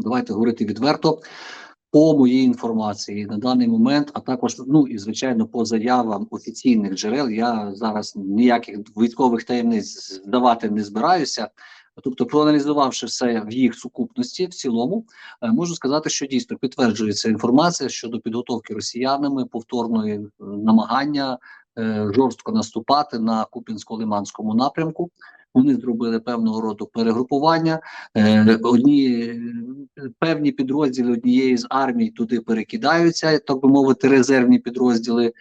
давайте говорити відверто. По моїй інформації на даний момент, а також ну і звичайно по заявам офіційних джерел, я зараз ніяких військових таємниць здавати не збираюся. Тобто, проаналізувавши все в їх сукупності, в цілому, е, можу сказати, що дійсно підтверджується інформація щодо підготовки росіянами повторної е, намагання е, жорстко наступати на Купінсько-Лиманському напрямку. Вони зробили певного роду перегрупування. Е, одні е, певні підрозділи однієї з армій туди перекидаються, так би мовити, резервні підрозділи.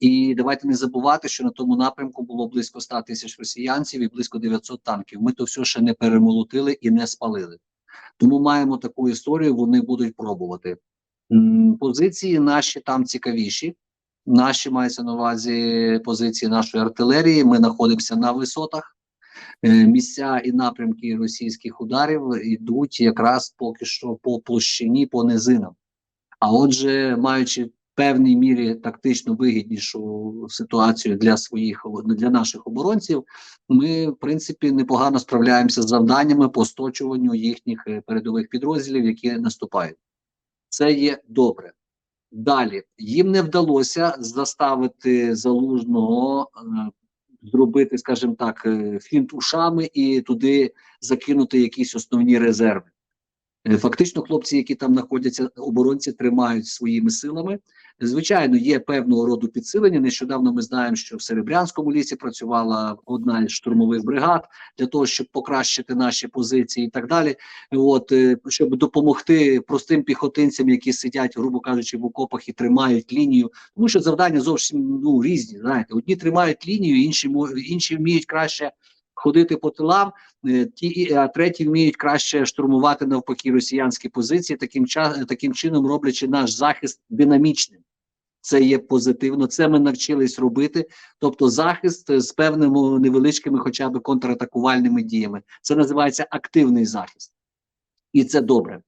І давайте не забувати, що на тому напрямку було близько 100 тисяч росіянців і близько 900 танків. Ми то все ще не перемолотили і не спалили. Тому маємо таку історію. Вони будуть пробувати. Позиції наші там цікавіші. Наші мається на увазі позиції нашої артилерії. Ми знаходимося на висотах. Е, Місця і напрямки російських ударів йдуть якраз поки що по площині, по низинам. А отже, маючи в певній мірі тактично вигіднішу ситуацію для своїх для наших оборонців, ми в принципі непогано справляємося з завданнями по сточуванню їхніх е, передових підрозділів, які наступають. Це є добре. Далі їм не вдалося заставити залужного е, зробити, скажімо так, е, фінт ушами і туди закинути якісь основні резерви. Е, Фактично, хлопці, які там знаходяться, оборонці тримають своїми силами. Звичайно, є певного роду підсилення. Нещодавно ми знаємо, що в Серебрянському лісі працювала одна із штурмових бригад для того, щоб покращити наші позиції і так далі. От е, щоб допомогти простим піхотинцям, які сидять, грубо кажучи, в окопах і тримають лінію, тому що завдання зовсім ну різні. Знаєте, одні тримають лінію, інші інші вміють краще ходити по тилам. е, Ті а треті вміють краще штурмувати навпаки росіянські позиції, таким таким чином роблячи наш захист динамічним. Це є позитивно. Це ми навчились робити. Тобто, захист з певними невеличкими, хоча б контратакувальними діями. Це називається активний захист, і це добре.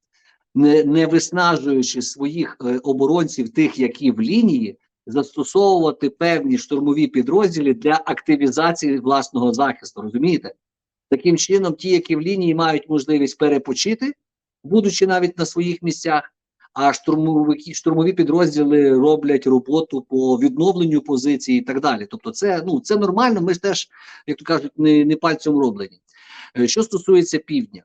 Не, не виснажуючи своїх е, оборонців, тих, які в лінії, застосовувати певні штурмові підрозділи для активізації власного захисту. Розумієте? Таким чином, ті, які в лінії мають можливість перепочити, будучи навіть на своїх місцях, а штурмовики, штурмові підрозділи роблять роботу по відновленню позиції і так далі. Тобто, це ну це нормально. Ми ж теж, як то кажуть, не, не пальцем роблені. Е, Що стосується півдня,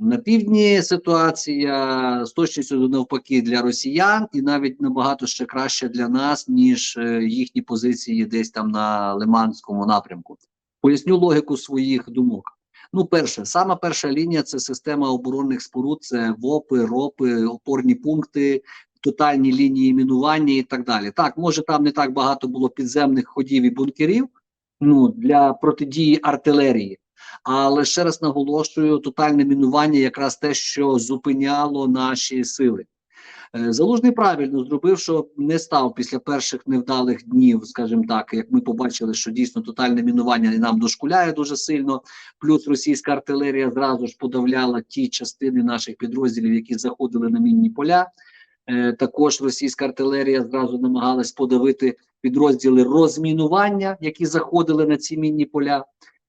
на півдні ситуація з точністю до навпаки для росіян, і навіть набагато ще краще для нас, ніж е, їхні позиції десь там на Лиманському напрямку. Поясню логіку своїх думок. Ну, перше, сама перша лінія це система оборонних споруд, це ВОПи, РОПи, опорні пункти, тотальні лінії мінування і так далі. Так, може там не так багато було підземних ходів і бункерів ну, для протидії артилерії. Але ще раз наголошую, тотальне мінування якраз те, що зупиняло наші сили. Е, Залужний правильно зробив, що не став після перших невдалих днів, скажімо так, як ми побачили, що дійсно тотальне мінування нам дошкуляє дуже сильно. Плюс російська артилерія зразу ж подавляла ті частини наших підрозділів, які заходили на мінні поля. Е, також російська артилерія зразу намагалась подавити підрозділи розмінування, які заходили на ці мінні поля.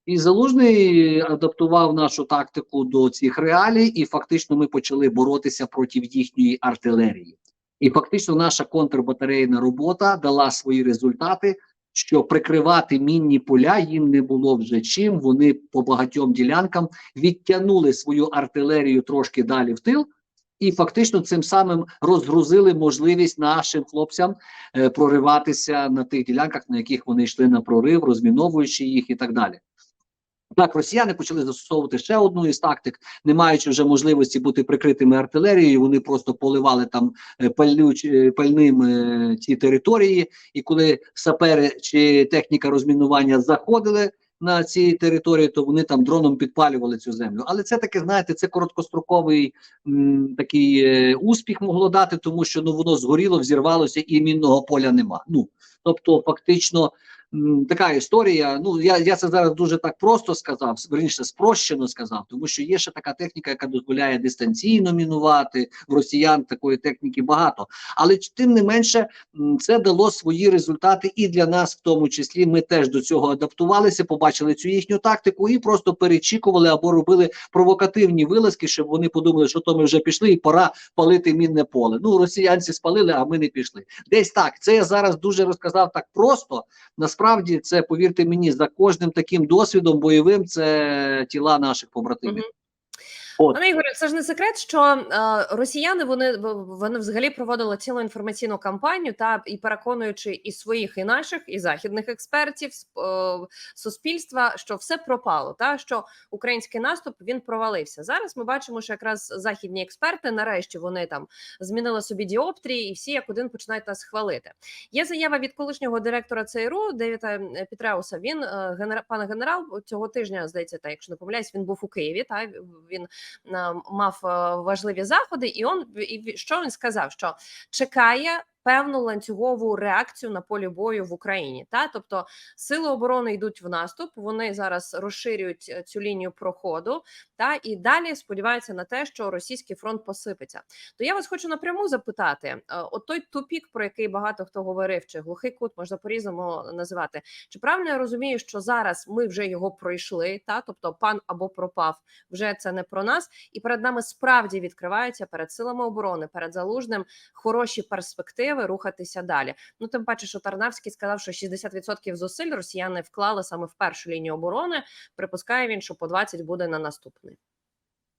І залужний адаптував нашу тактику до цих реалій, і фактично ми почали боротися проти їхньої артилерії. І фактично наша контрбатарейна робота дала свої результати, що прикривати мінні поля їм не було вже чим. Вони по багатьом ділянкам відтягнули свою артилерію трошки далі в тил. І фактично цим самим розгрузили можливість нашим хлопцям е, прориватися на тих ділянках, на яких вони йшли на прорив, розміновуючи їх і так далі. Так, росіяни почали застосовувати ще одну із тактик, не маючи вже можливості бути прикритими артилерією, вони просто поливали там е, пальнюч, е, пальним е, ті території, і коли сапери чи техніка розмінування заходили на ці території, то вони там дроном підпалювали цю землю. Але це таке, знаєте, це короткостроковий м, такий е, успіх могло дати, тому що ну воно згоріло, взірвалося і мінного поля нема. Ну тобто, фактично така історія. Ну я, я це зараз дуже так просто сказав, верніше спрощено сказав, тому що є ще така техніка, яка дозволяє дистанційно мінувати. В росіян такої техніки багато. Але тим не менше, це дало свої результати і для нас, в тому числі. Ми теж до цього адаптувалися, побачили цю їхню тактику і просто перечікували або робили провокативні вилазки, щоб вони подумали, що то ми вже пішли, і пора палити мінне поле. Ну, росіянці спалили, а ми не пішли. Десь так. Це я зараз дуже розказав так просто. Насправді, це повірте мені, за кожним таким досвідом бойовим це тіла наших побратимів. Мгм. От. Пане Ігорю, це ж не секрет, що е, росіяни вони вони взагалі проводили цілу інформаційну кампанію та і переконуючи і своїх, і наших, і західних експертів сп- е, суспільства, що все пропало, та що український наступ він провалився. Зараз ми бачимо, що якраз західні експерти, нарешті, вони там змінили собі діоптрії, і всі як один починають нас хвалити. Є заява від колишнього директора ЦРУ Девіта Пітреуса. Він е, генера, пане генерал цього тижня здається, та якщо не помиляюсь, він був у Києві. Та він мав е, важливі заходи, і он і що він сказав? Що чекає певну ланцюгову реакцію на полі бою в Україні. Та тобто сили оборони йдуть в наступ. Вони зараз розширюють е, цю лінію проходу, та і далі сподіваються на те, що російський фронт посипеться. То я вас хочу напряму запитати: е, от той тупік, про який багато хто говорив, чи глухий кут можна по-різному називати. Чи правильно я розумію, що зараз ми вже його пройшли? Та тобто пан або пропав, вже це не про нас, і перед нами справді відкриваються перед силами оборони, перед залужним хороші перспективи рухатися далі. Ну тим паче, що Тарнавський сказав, що 60% зусиль росіяни вклали саме в першу лінію оборони. Припускає він, що по 20 буде на наступний.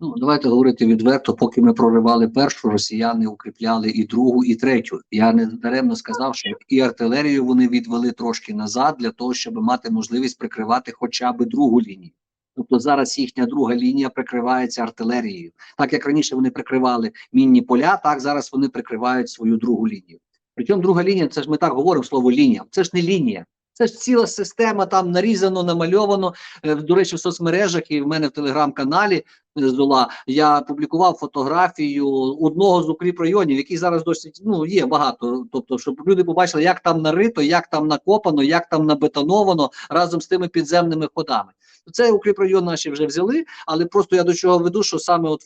Ну, давайте говорити відверто, поки ми проривали першу, росіяни укріпляли і другу, і третю. Я не даремно сказав, що і артилерію вони відвели трошки назад для того, щоб мати можливість прикривати хоча б другу лінію. Тобто зараз їхня друга лінія прикривається артилерією. Так як раніше вони прикривали мінні поля, так зараз вони прикривають свою другу лінію. Причому друга лінія, це ж ми так говоримо слово лінія. Це ж не лінія. Це ж ціла система, там нарізано, намальовано. Е, До речі, в соцмережах і в мене в телеграм-каналі Зола, я публікував фотографію одного з укріпрайонів, який зараз досить ну є багато. Тобто, щоб люди побачили, як там нарито, як там накопано, як там набетоновано разом з тими підземними ходами. Це укріпрайон наші вже взяли, але просто я до чого веду, що саме от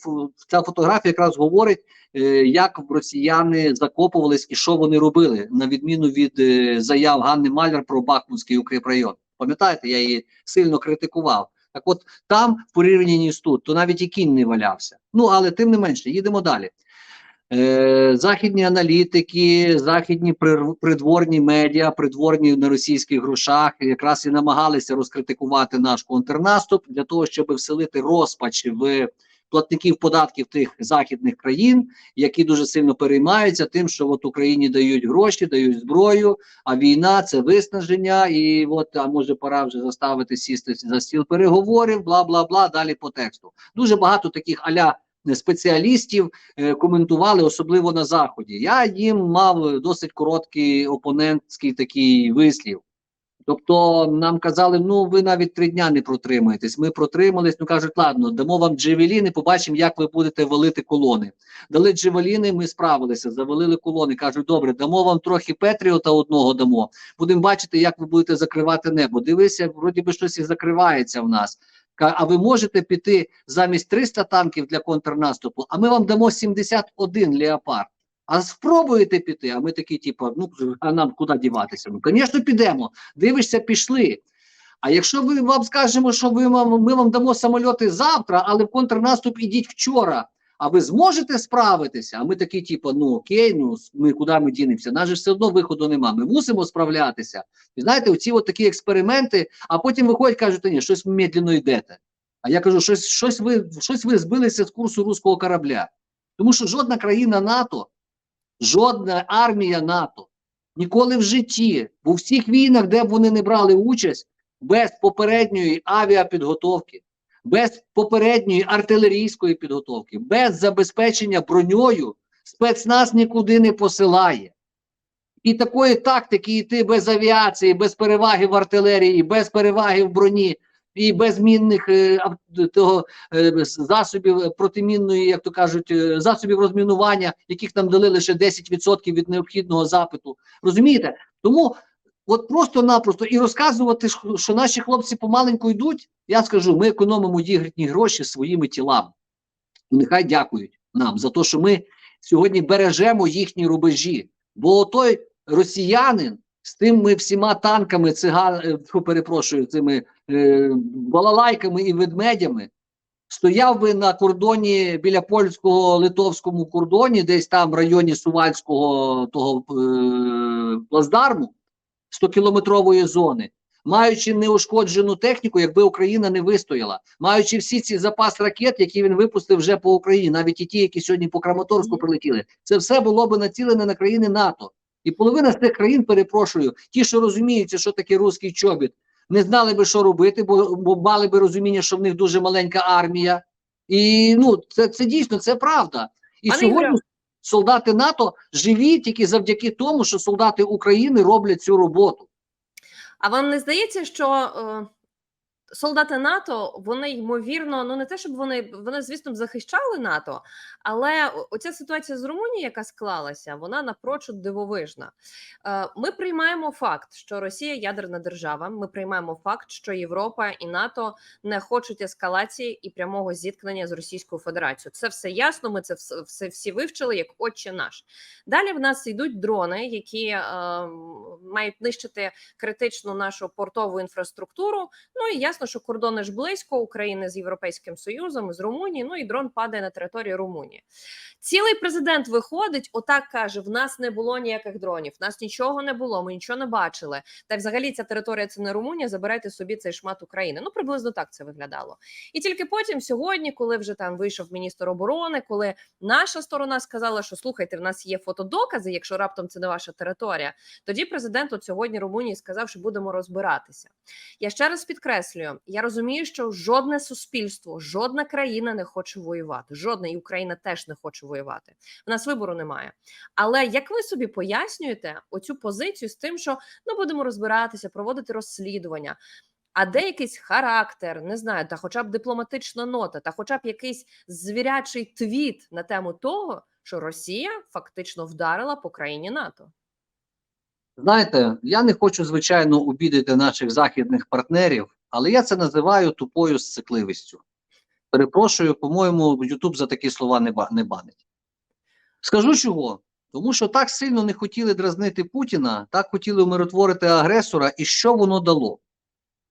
ця фотографія якраз говорить, е, як росіяни закопувались і що вони робили, на відміну від е, заяв Ганни Маляр про Бахмутський укріпрайон. Пам'ятаєте, я її сильно критикував. Так от там, в порівнянні з тут, то навіть і кінь не валявся. Ну, але тим не менше, їдемо далі. Е, західні аналітики, західні придворні медіа, придворні на російських грошах, якраз і намагалися розкритикувати наш контрнаступ для того, щоб вселити розпач в платників податків тих західних країн, які дуже сильно переймаються тим, що от Україні дають гроші, дають зброю, а війна це виснаження, і от а може пора вже заставити сісти за стіл переговорів, бла бла бла. Далі по тексту. Дуже багато таких аля спеціалістів е, коментували, особливо на заході. Я їм мав досить короткий опонентський такий вислів. Тобто нам казали, ну ви навіть три дня не протримаєтесь. Ми протримались. Ну кажуть, ладно, дамо вам джевеліни, побачимо, як ви будете валити колони. Дали джевеліни, ми справилися, завалили колони. Кажуть, добре, дамо вам трохи Петріота одного дамо. Будемо бачити, як ви будете закривати небо. Дивися, вроді би щось і закривається в нас. А ви можете піти замість 300 танків для контрнаступу, а ми вам дамо 71 леопард. А спробуєте піти? А ми такі, типу, ну а нам куди діватися? Ну, звісно, підемо. Дивишся, пішли. А якщо ви вам скажемо, що ви вам, ми вам дамо самольоти завтра, але в контрнаступ ідіть вчора. А ви зможете справитися? А ми такі, типу, ну окей, ну ми куди ми дінемося? Нас же все одно виходу нема. Ми мусимо справлятися. І знаєте, оці от такі експерименти, а потім виходять, кажуть, ні, щось медленно йдете. А я кажу, щось, щось, ви, щось ви збилися з курсу руського корабля. Тому що жодна країна НАТО, жодна армія НАТО ніколи в житті, в всіх війнах, де б вони не брали участь, без попередньої авіапідготовки, без попередньої артилерійської підготовки, без забезпечення броньою спецназ нікуди не посилає. І такої тактики йти без авіації, без переваги в артилерії, без переваги в броні і без мінних е, того е, засобів протимінної, як то кажуть, е, засобів розмінування, яких нам дали лише 10% від необхідного запиту. Розумієте? Тому от просто-напросто і розказувати, що- наші хлопці помаленьку йдуть, я скажу, ми економимо їхні гроші своїми тілами. Нехай дякують нам за те, що ми сьогодні бережемо їхні рубежі. Бо той росіянин з тими всіма танками, циган, е, перепрошую, цими е, балалайками і ведмедями, стояв би на кордоні біля польського литовському кордоні, десь там в районі Сувальського того е, плацдарму 100-кілометрової зони, маючи неушкоджену техніку, якби Україна не вистояла, маючи всі ці запас ракет, які він випустив вже по Україні, навіть і ті, які сьогодні по Краматорську прилетіли, це все було би націлене на країни НАТО. І половина з цих країн, перепрошую, ті, що розуміються, що таке руський чобіт, не знали би, що робити, бо, бо мали би розуміння, що в них дуже маленька армія. І ну, це, це дійсно це правда. І Пане сьогодні солдати НАТО живі тільки завдяки тому, що солдати України роблять цю роботу. А вам не здається, що е, солдати НАТО вони ймовірно, ну не те, щоб вони вони, звісно, захищали НАТО, але оця ситуація з Румунією, яка склалася, вона напрочуд дивовижна. Е, ми приймаємо факт, що Росія ядерна держава. Ми приймаємо факт, що Європа і НАТО не хочуть ескалації і прямого зіткнення з Російською Федерацією. Це все ясно. Ми це все, всі вивчили як отче наш. Далі в нас йдуть дрони, які е, мають нищити критичну нашу портову інфраструктуру. Ну і ясно, що кордони ж близько України з Європейським Союзом, з Румунії. Ну і дрон падає на територію Румунії. Цілий президент виходить, отак каже: в нас не було ніяких дронів, в нас нічого не було, ми нічого не бачили. Та взагалі ця територія це не Румунія. Забирайте собі цей шмат України. Ну приблизно так це виглядало. І тільки потім, сьогодні, коли вже там вийшов міністр оборони, коли наша сторона сказала, що слухайте, в нас є фотодокази, якщо раптом це не ваша територія. Тоді президент от сьогодні Румунії сказав, що будемо розбиратися. Я ще раз підкреслюю: я розумію, що жодне суспільство, жодна країна не хоче воювати. Жодна і Україна теж не хоче воювати. В нас вибору немає. Але як ви собі пояснюєте оцю позицію з тим, що ну будемо розбиратися, проводити розслідування? А де якийсь характер, не знаю, та хоча б дипломатична нота, та хоча б якийсь звірячий твіт на тему того, що Росія фактично вдарила по країні НАТО. Знаєте, я не хочу, звичайно, обідати наших західних партнерів, але я це називаю тупою сцикливістю. Перепрошую, по-моєму, YouTube за такі слова не, ба- не банить. Скажу чого? Тому що так сильно не хотіли дразнити Путіна, так хотіли умиротворити агресора, і що воно дало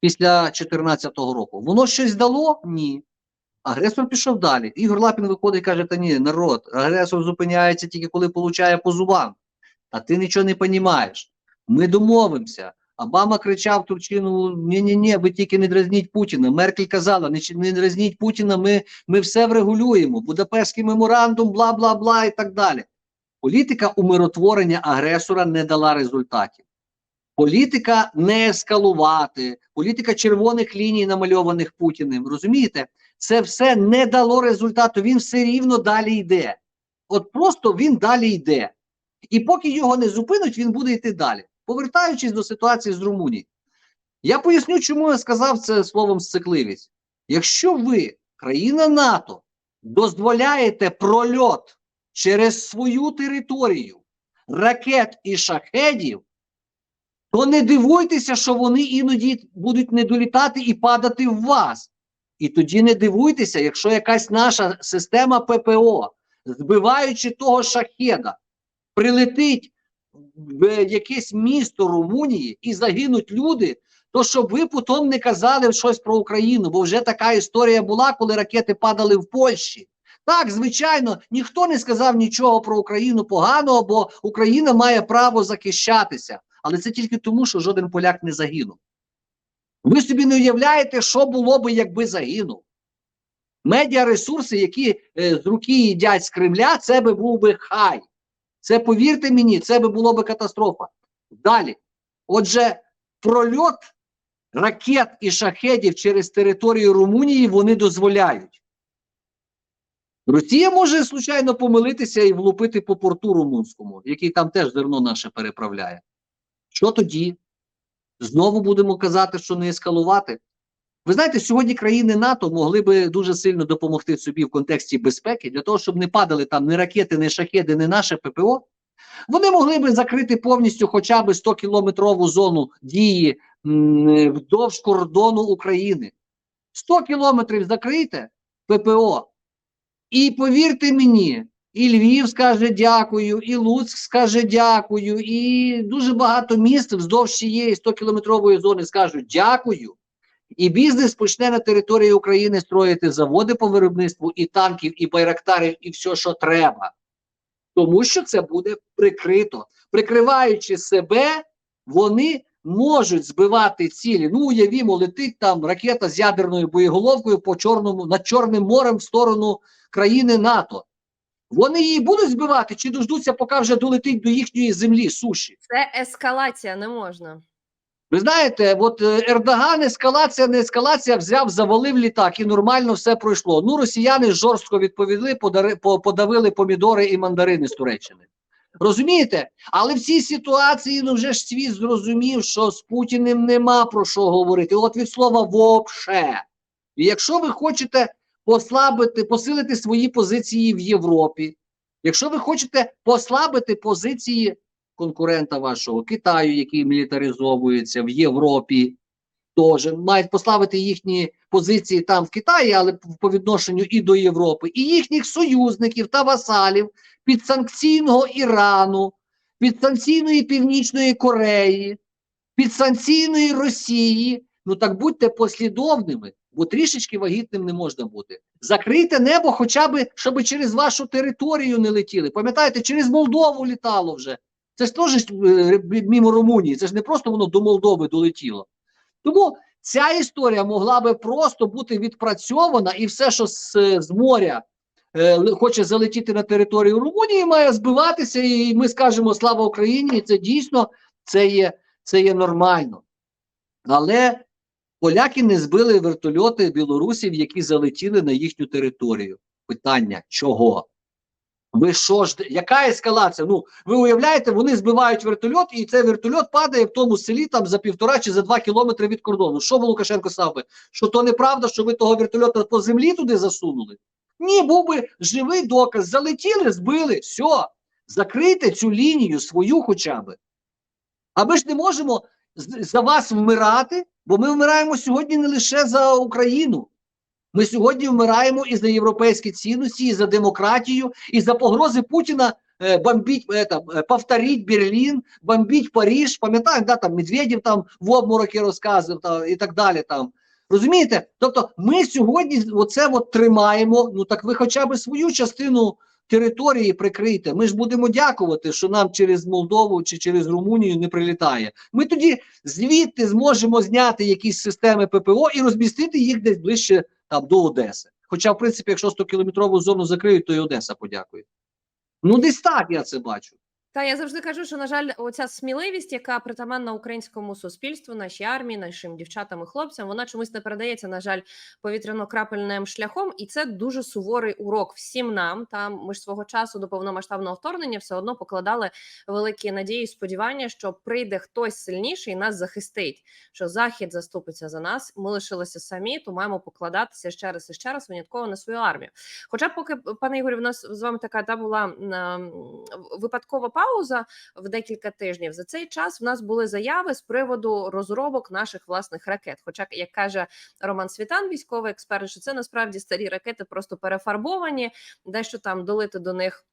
після 2014 року? Воно щось дало? Ні. Агресор пішов далі. Ігор Лапін виходить і каже: Та ні, народ, агресор зупиняється тільки коли получає по зубам. А ти нічого не розумієш. Ми домовимося. Обама кричав Турчину: ні ні ні ви тільки не дразніть Путіна. Меркель казала: не, не дразніть Путіна, ми, ми все врегулюємо. Будапештський меморандум, бла бла бла і так далі. Політика умиротворення агресора не дала результатів. Політика не ескалувати, політика червоних ліній, намальованих Путіним. Розумієте, це все не дало результату. Він все рівно далі йде. От просто він далі йде. І поки його не зупинуть, він буде йти далі. Повертаючись до ситуації з Румунією, я поясню, чому я сказав це словом сцикливість. Якщо ви, країна НАТО, дозволяєте прольот через свою територію ракет і шахедів, то не дивуйтеся, що вони іноді будуть не долітати і падати в вас. І тоді не дивуйтеся, якщо якась наша система ППО, збиваючи того шахеда, прилетить якесь місто Румунії і загинуть люди, то щоб ви потім не казали щось про Україну, бо вже така історія була, коли ракети падали в Польщі. Так, звичайно, ніхто не сказав нічого про Україну поганого, бо Україна має право захищатися. Але це тільки тому, що жоден поляк не загинув. Ви собі не уявляєте, що було би, якби загинув. Медіаресурси, які е, з руки їдять з Кремля, це би був би хай. Це повірте мені, це би було би катастрофа. Далі. Отже, прольот ракет і шахедів через територію Румунії вони дозволяють. Росія може случайно помилитися і влупити по порту румунському, який там теж зерно наше переправляє. Що тоді? Знову будемо казати, що не ескалувати. Ви знаєте, сьогодні країни НАТО могли би дуже сильно допомогти собі в контексті безпеки для того, щоб не падали там ні ракети, ні шахеди, ні наше ППО. Вони могли би закрити повністю хоча б 100 кілометрову зону дії м, вдовж кордону України. 100 кілометрів закрийте ППО. І повірте мені, і Львів скаже дякую, і Луцьк скаже дякую, і дуже багато міст вздовж цієї 100-кілометрової зони скажуть дякую. І бізнес почне на території України строїти заводи по виробництву і танків, і байрактарів, і все, що треба. Тому що це буде прикрито. Прикриваючи себе, вони можуть збивати цілі. Ну, уявімо, летить там ракета з ядерною боєголовкою по чорному над Чорним морем в сторону країни НАТО. Вони її будуть збивати чи дождуться, поки вже долетить до їхньої землі, суші. Це ескалація, не можна. Ви знаєте, от е, Ердоган, ескалація, не ескалація, взяв, завалив літак і нормально все пройшло. Ну, росіяни жорстко відповіли, подари, по, подавили помідори і мандарини з Туреччини. Розумієте? Але в цій ситуації ну вже ж світ зрозумів, що з Путіним нема про що говорити. От від слова «вообще». І якщо ви хочете послабити, посилити свої позиції в Європі, якщо ви хочете послабити позиції конкурента вашого Китаю, який мілітаризовується в Європі, теж мають послабити їхні позиції там в Китаї, але по відношенню і до Європи, і їхніх союзників та васалів підсанкційного Ірану, підсанкційної Північної Кореї, підсанкційної Росії. Ну так будьте послідовними, бо трішечки вагітним не можна бути. Закрийте небо, хоча б, щоб через вашу територію не летіли. Пам'ятаєте, через Молдову літало вже. Це ж теж е, мімо Румунії, це ж не просто воно до Молдови долетіло. Тому ця історія могла би просто бути відпрацьована, і все, що з, з моря е, хоче залетіти на територію Румунії, має збиватися, і ми скажемо слава Україні, і це дійсно це є, це є нормально. Але поляки не збили вертольоти білорусів, які залетіли на їхню територію. Питання чого? Ви що ж, яка ескалація? Ну, ви уявляєте, вони збивають вертольот, і цей вертольот падає в тому селі там за півтора чи за два кілометри від кордону. Що би Лукашенко сказав би? Що то неправда, що ви того вертольота по землі туди засунули? Ні, був би живий доказ. Залетіли, збили, все. Закрийте цю лінію свою хоча б. А ми ж не можемо за вас вмирати, бо ми вмираємо сьогодні не лише за Україну. Ми сьогодні вмираємо і за європейські цінності, і за демократію, і за погрози Путіна е, бомбіть, е, там, е, повторіть Берлін, бомбіть Паріж. Пам'ятаємо, да, там Медведєв там в обмороки розказував та, і так далі. Там. Розумієте? Тобто ми сьогодні оце от тримаємо. Ну так ви хоча б свою частину території прикрийте. Ми ж будемо дякувати, що нам через Молдову чи через Румунію не прилітає. Ми тоді звідти зможемо зняти якісь системи ППО і розмістити їх десь ближче там до Одеси. Хоча, в принципі, якщо 100-кілометрову зону закриють, то і Одеса подякує. Ну, десь так я це бачу. Та я завжди кажу, що на жаль, оця сміливість, яка притаманна українському суспільству, нашій армії, нашим дівчатам і хлопцям, вона чомусь не передається, на жаль, повітряно-крапельним шляхом, і це дуже суворий урок всім нам. Там ми ж свого часу до повномасштабного вторгнення все одно покладали великі надії, і сподівання, що прийде хтось сильніший і нас захистить. Що захід заступиться за нас. Ми лишилися самі, то маємо покладатися ще раз і ще раз винятково на свою армію. Хоча, поки пане Ігорі, в нас з вами така та була випадкова пауза в декілька тижнів. За цей час в нас були заяви з приводу розробок наших власних ракет. Хоча, як каже Роман Світан, військовий експерт, що це насправді старі ракети, просто перефарбовані, дещо там долити до них.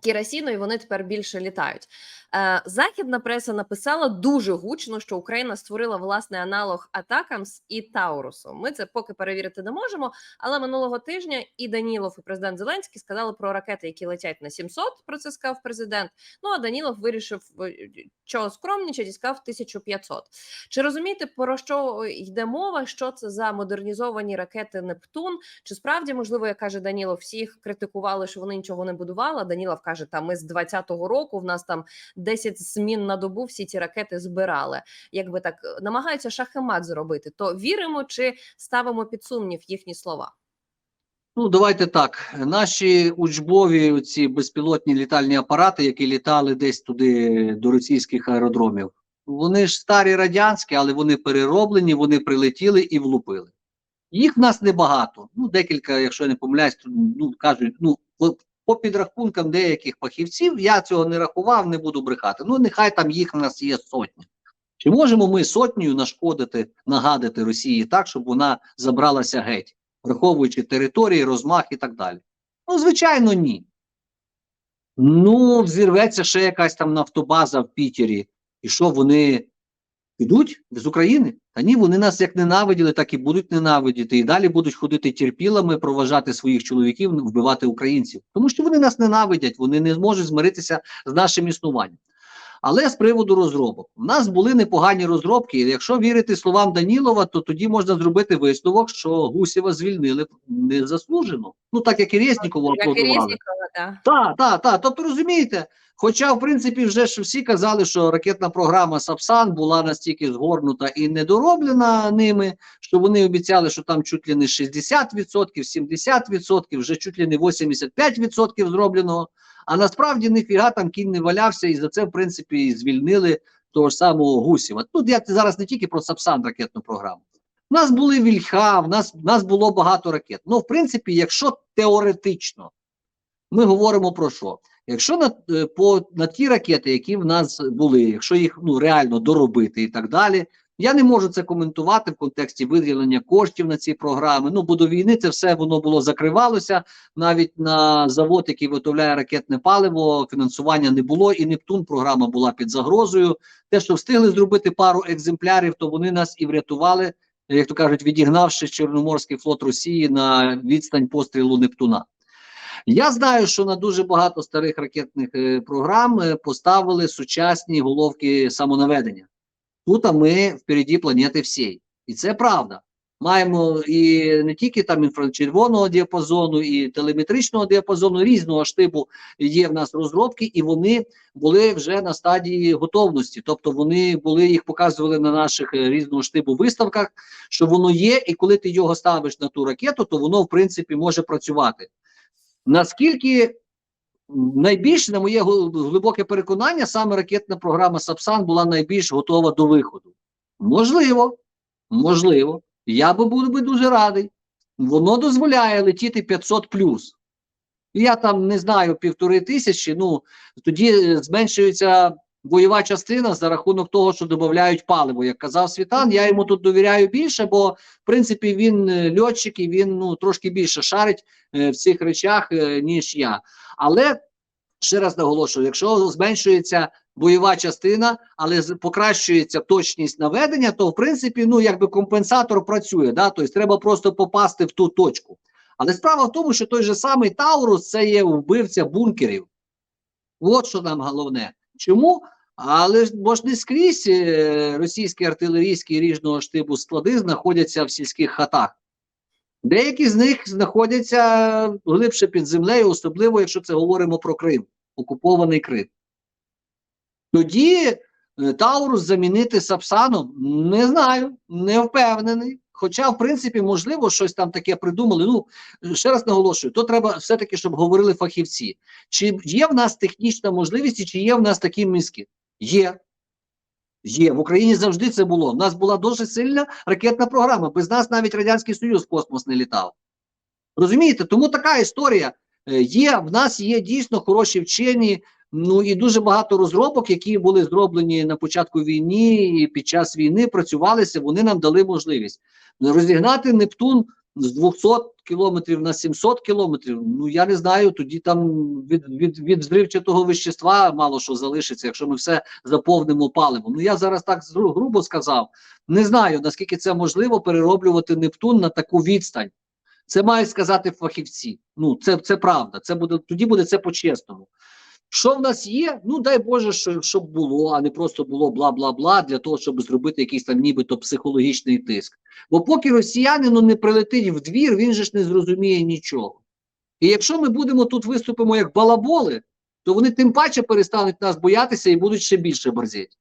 Керосіну, і вони тепер більше літають. Е, Західна преса написала дуже гучно, що Україна створила власний аналог Атакамс і Таурусу. Ми це поки перевірити не можемо. Але минулого тижня і Данілов, і президент Зеленський сказали про ракети, які летять на 700, Про це сказав президент. Ну а Данілов вирішив е, чого скромнічать і сказав 1500. Чи розумієте про що йде мова? Що це за модернізовані ракети Нептун? Чи справді можливо, як каже Данілов, всіх критикували, що вони нічого не будували? а Данілов каже, там ми з 20-го року в нас там 10 змін на добу всі ці ракети збирали. Якби так е, намагаються шахемат зробити, то віримо чи ставимо під сумнів їхні слова? Ну, давайте так. Наші учбові ці безпілотні літальні апарати, які літали десь туди до російських аеродромів, вони ж старі радянські, але вони перероблені, вони прилетіли і влупили. Їх в нас небагато. Ну, декілька, якщо я не помиляюсь, ну кажуть, ну по підрахункам деяких фахівців, я цього не рахував, не буду брехати. Ну, нехай там їх в нас є сотні. Чи можемо ми сотнею нашкодити, нагадати Росії так, щоб вона забралася геть, враховуючи території, розмах і так далі? Ну, звичайно, ні. Ну, взірветься ще якась там нафтобаза в Пітері. І що вони підуть з України? Та ні, вони нас як ненавиділи, так і будуть ненавидіти. І далі будуть ходити терпілами, проважати своїх чоловіків, вбивати українців. Тому що вони нас ненавидять, вони не зможуть змиритися з нашим існуванням. Але з приводу розробок, у нас були непогані розробки. і Якщо вірити словам Данілова, то тоді можна зробити висновок, що Гусєва звільнили незаслужено. Ну так як і Резнікова аплодували. Так, так, так. Тобто розумієте, хоча в принципі вже ж всі казали, що ракетна програма Сапсан була настільки згорнута і недороблена ними, що вони обіцяли, що там чуть ли не 60%, 70%, вже чуть ли не 85% зроблено. А насправді ніфіга там кінь не валявся, і за це, в принципі, звільнили того ж самого Гусєва. Тут я зараз не тільки про Сапсан ракетну програму. У нас були вільха, в нас, в нас було багато ракет. Ну, в принципі, якщо теоретично ми говоримо про що? Якщо на, е, по, на ті ракети, які в нас були, якщо їх ну, реально доробити і так далі, я не можу це коментувати в контексті виділення коштів на ці програми. Ну, бо до війни це все воно було закривалося. Навіть на завод, який виготовляє ракетне паливо, фінансування не було, і Нептун програма була під загрозою. Те, що встигли зробити пару екземплярів, то вони нас і врятували, як то кажуть, відігнавши Чорноморський флот Росії на відстань пострілу Нептуна. Я знаю, що на дуже багато старих ракетних е, програм е, поставили сучасні головки самонаведення. Тут ми впереді планети всієї. І це правда. Маємо і не тільки там інфрачервоного діапазону, і телеметричного діапазону, різного штибу є в нас розробки, і вони були вже на стадії готовності. Тобто вони були, їх показували на наших е, різного штибу виставках, що воно є, і коли ти його ставиш на ту ракету, то воно в принципі може працювати. Наскільки найбільш, на моє глибоке переконання, саме ракетна програма Сапсан була найбільш готова до виходу. Можливо, можливо. Я би був би дуже радий. Воно дозволяє летіти 500 плюс. Я там не знаю півтори тисячі. Ну тоді е, зменшується бойова частина за рахунок того, що додають паливо. Як казав Світан, я йому тут довіряю більше, бо в принципі він е, льотчик і він ну трошки більше шарить е, в цих речах, е, ніж я. Але ще раз наголошую: якщо зменшується бойова частина, але покращується точність наведення, то в принципі, ну якби компенсатор працює. Да? Тобто треба просто попасти в ту точку. Але справа в тому, що той же самий Таурус це є вбивця бункерів. От що нам головне. Чому? Але бо ж не скрізь е, російські артилерійські ріжного штибу склади знаходяться в сільських хатах. Деякі з них знаходяться глибше під землею, особливо якщо це говоримо про Крим, окупований Крим. Тоді е, Таурус замінити Сапсаном не знаю, не впевнений. Хоча, в принципі, можливо, щось там таке придумали. Ну, ще раз наголошую, то треба все-таки, щоб говорили фахівці. Чи є в нас технічна можливість, і чи є в нас такі мізки? Є. Є. В Україні завжди це було. У нас була дуже сильна ракетна програма. Без нас навіть Радянський Союз в космос не літав. Розумієте? Тому така історія е, є. В нас є дійсно хороші вчені. Ну і дуже багато розробок, які були зроблені на початку війни і під час війни, працювалися. Вони нам дали можливість розігнати Нептун з 200 кілометрів на 700 кілометрів. Ну я не знаю. Тоді там від, від, від взривчатого вещества мало що залишиться, якщо ми все заповнимо паливом. Ну я зараз так грубо сказав. Не знаю наскільки це можливо перероблювати Нептун на таку відстань. Це мають сказати фахівці. Ну це, це правда. Це буде тоді буде це по-чесному. Що в нас є? Ну дай Боже, що, щоб було, а не просто було бла бла бла для того, щоб зробити якийсь там нібито психологічний тиск. Бо поки росіянину не прилетить в двір, він же ж не зрозуміє нічого. І якщо ми будемо тут виступимо як балаболи, то вони тим паче перестануть нас боятися і будуть ще більше борзіти.